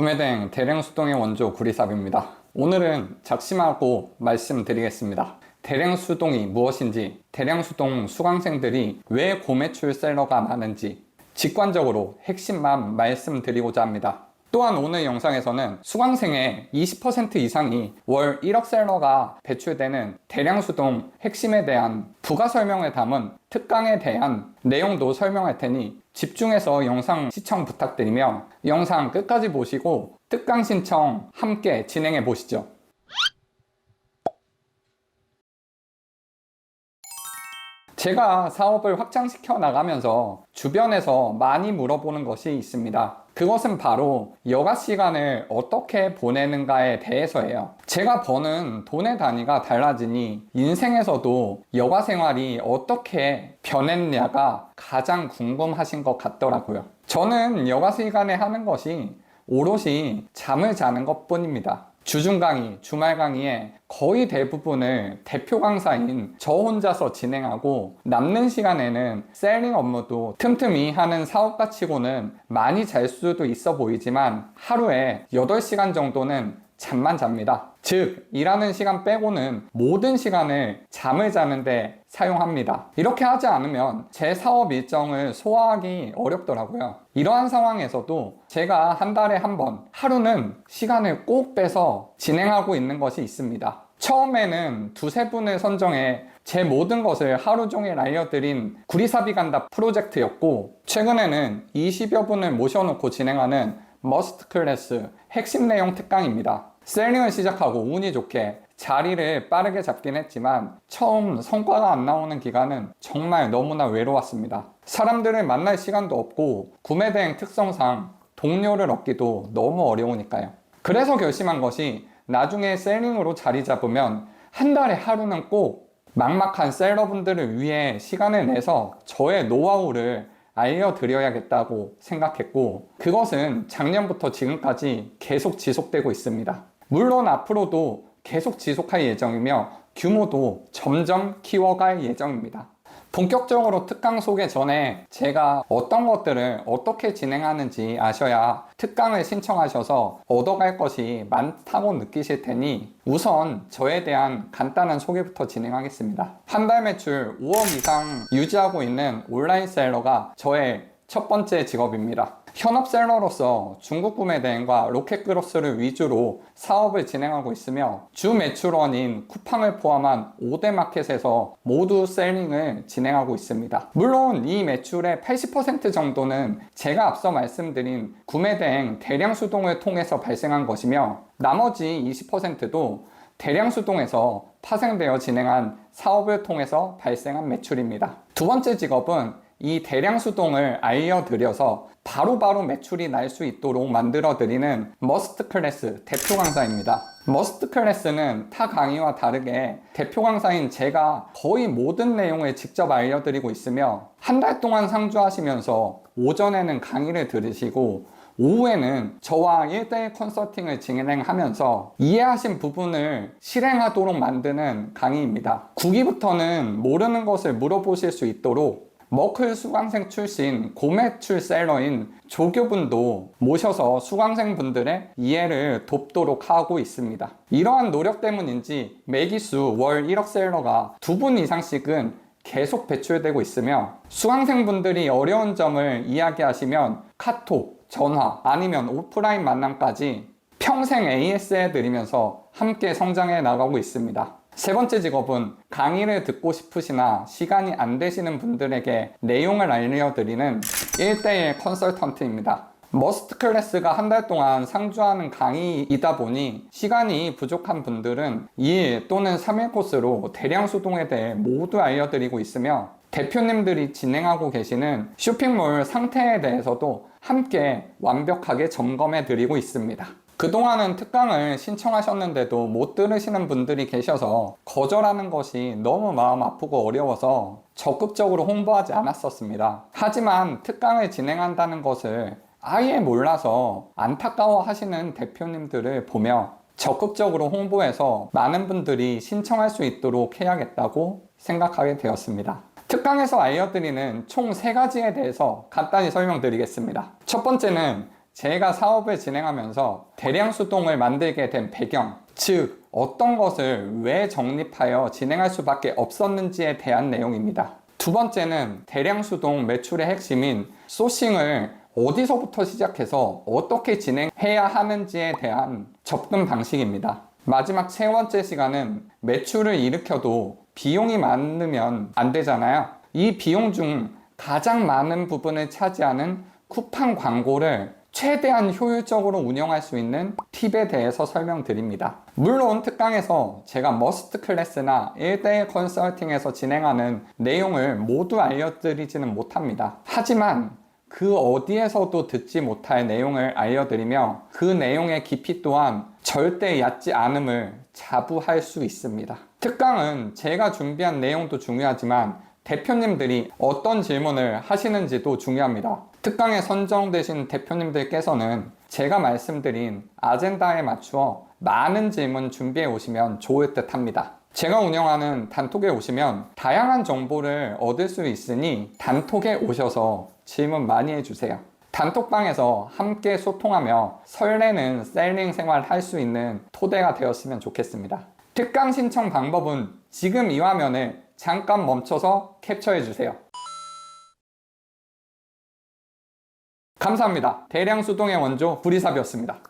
구매된 대량 수동의 원조 구리삽입니다. 오늘은 작심하고 말씀드리겠습니다. 대량 수동이 무엇인지, 대량 수동 수강생들이 왜 고매출 셀러가 많은지 직관적으로 핵심만 말씀드리고자 합니다. 또한 오늘 영상에서는 수강생의 20% 이상이 월 1억 셀러가 배출되는 대량 수동 핵심에 대한 부가 설명을 담은 특강에 대한 내용도 설명할 테니 집중해서 영상 시청 부탁드리며 영상 끝까지 보시고 특강 신청 함께 진행해 보시죠. 제가 사업을 확장시켜 나가면서 주변에서 많이 물어보는 것이 있습니다. 그것은 바로 여가 시간을 어떻게 보내는가에 대해서예요. 제가 버는 돈의 단위가 달라지니 인생에서도 여가 생활이 어떻게 변했냐가 가장 궁금하신 것 같더라고요. 저는 여가 시간에 하는 것이 오롯이 잠을 자는 것 뿐입니다. 주중 강의, 주말 강의의 거의 대부분을 대표 강사인 저 혼자서 진행하고 남는 시간에는 셀링 업무도 틈틈이 하는 사업가 치고는 많이 잘 수도 있어 보이지만 하루에 8시간 정도는 잠만 잡니다. 즉, 일하는 시간 빼고는 모든 시간을 잠을 자는데 사용합니다. 이렇게 하지 않으면 제 사업 일정을 소화하기 어렵더라고요. 이러한 상황에서도 제가 한 달에 한 번 하루는 시간을 꼭 빼서 진행하고 있는 것이 있습니다. 처음에는 두세 분을 선정해 제 모든 것을 하루 종일 알려드린 구리사비 간다 프로젝트였고, 최근에는 20여 분을 모셔놓고 진행하는 머스트 클래스 핵심 내용 특강입니다. 셀링을 시작하고 운이 좋게 자리를 빠르게 잡긴 했지만 처음 성과가 안 나오는 기간은 정말 너무나 외로웠습니다. 사람들을 만날 시간도 없고 구매 대행 특성상 동료를 얻기도 너무 어려우니까요. 그래서 결심한 것이 나중에 셀링으로 자리 잡으면 한 달에 하루는 꼭 막막한 셀러분들을 위해 시간을 내서 저의 노하우를 알려드려야겠다고 생각했고 그것은 작년부터 지금까지 계속 지속되고 있습니다. 물론 앞으로도 계속 지속할 예정이며 규모도 점점 키워갈 예정입니다. 본격적으로 특강 소개 전에 제가 어떤 것들을 어떻게 진행하는지 아셔야 특강을 신청하셔서 얻어갈 것이 많다고 느끼실 테니 우선 저에 대한 간단한 소개부터 진행하겠습니다. 한 달 매출 5억 이상 유지하고 있는 온라인 셀러가 저의 첫 번째 직업입니다. 현업셀러로서 중국 구매 대행과 로켓그로스를 위주로 사업을 진행하고 있으며 주 매출원인 쿠팡을 포함한 5대 마켓에서 모두 셀링을 진행하고 있습니다. 물론 이 매출의 80% 정도는 제가 앞서 말씀드린 구매 대행 대량 수동을 통해서 발생한 것이며 나머지 20%도 대량 수동에서 파생되어 진행한 사업을 통해서 발생한 매출입니다. 두 번째 직업은 이 대량 수동을 알려드려서 바로 바로 매출이 날 수 있도록 만들어드리는 머스트 클래스 대표 강사입니다. 머스트 클래스는 타 강의와 다르게 대표 강사인 제가 거의 모든 내용을 직접 알려드리고 있으며 한 달 동안 상주하시면서 오전에는 강의를 들으시고 오후에는 저와 1대1 컨설팅을 진행하면서 이해하신 부분을 실행하도록 만드는 강의입니다. 9기부터는 모르는 것을 물어보실 수 있도록 머클 수강생 출신 고매출 셀러인 조교분도 모셔서 수강생분들의 이해를 돕도록 하고 있습니다. 이러한 노력 때문인지 매기수 월 1억 셀러가 두 분 이상씩은 계속 배출되고 있으며 수강생분들이 어려운 점을 이야기하시면 카톡, 전화 아니면 오프라인 만남까지 평생 AS 해드리면서 함께 성장해 나가고 있습니다. 세 번째 직업은 강의를 듣고 싶으시나 시간이 안 되시는 분들에게 내용을 알려드리는 1대1 컨설턴트입니다. 머스트 클래스가 한 달 동안 상주하는 강의이다 보니 시간이 부족한 분들은 2일 또는 3일 코스로 대량 수동에 대해 모두 알려드리고 있으며 대표님들이 진행하고 계시는 쇼핑몰 상태에 대해서도 함께 완벽하게 점검해 드리고 있습니다. 그동안은 특강을 신청하셨는데도 못 들으시는 분들이 계셔서 거절하는 것이 너무 마음 아프고 어려워서 적극적으로 홍보하지 않았었습니다. 하지만 특강을 진행한다는 것을 아예 몰라서 안타까워 하시는 대표님들을 보며 적극적으로 홍보해서 많은 분들이 신청할 수 있도록 해야겠다고 생각하게 되었습니다. 특강에서 알려드리는 총세 가지에 대해서 간단히 설명드리겠습니다. 첫 번째는 제가 사업을 진행하면서 대량 수동을 만들게 된 배경, 즉 어떤 것을 왜 정립하여 진행할 수밖에 없었는지에 대한 내용입니다. 두 번째는 대량 수동 매출의 핵심인 소싱을 어디서부터 시작해서 어떻게 진행해야 하는지에 대한 접근 방식입니다. 마지막 세 번째 시간은 매출을 일으켜도 비용이 많으면 안 되잖아요. 이 비용 중 가장 많은 부분을 차지하는 쿠팡 광고를 최대한 효율적으로 운영할 수 있는 팁에 대해서 설명드립니다. 물론 특강에서 제가 머스트 클래스나 1대1 컨설팅에서 진행하는 내용을 모두 알려드리지는 못합니다. 하지만 그 어디에서도 듣지 못할 내용을 알려드리며 그 내용의 깊이 또한 절대 얕지 않음을 자부할 수 있습니다. 특강은 제가 준비한 내용도 중요하지만 대표님들이 어떤 질문을 하시는지도 중요합니다. 특강에 선정되신 대표님들께서는 제가 말씀드린 아젠다에 맞추어 많은 질문 준비해 오시면 좋을 듯 합니다. 제가 운영하는 단톡에 오시면 다양한 정보를 얻을 수 있으니 단톡에 오셔서 질문 많이 해주세요. 단톡방에서 함께 소통하며 설레는 셀링 생활 할 수 있는 토대가 되었으면 좋겠습니다. 특강 신청 방법은 지금 이 화면을 잠깐 멈춰서 캡처해 주세요. 감사합니다. 대량 수동의 원조 구리삽이었습니다.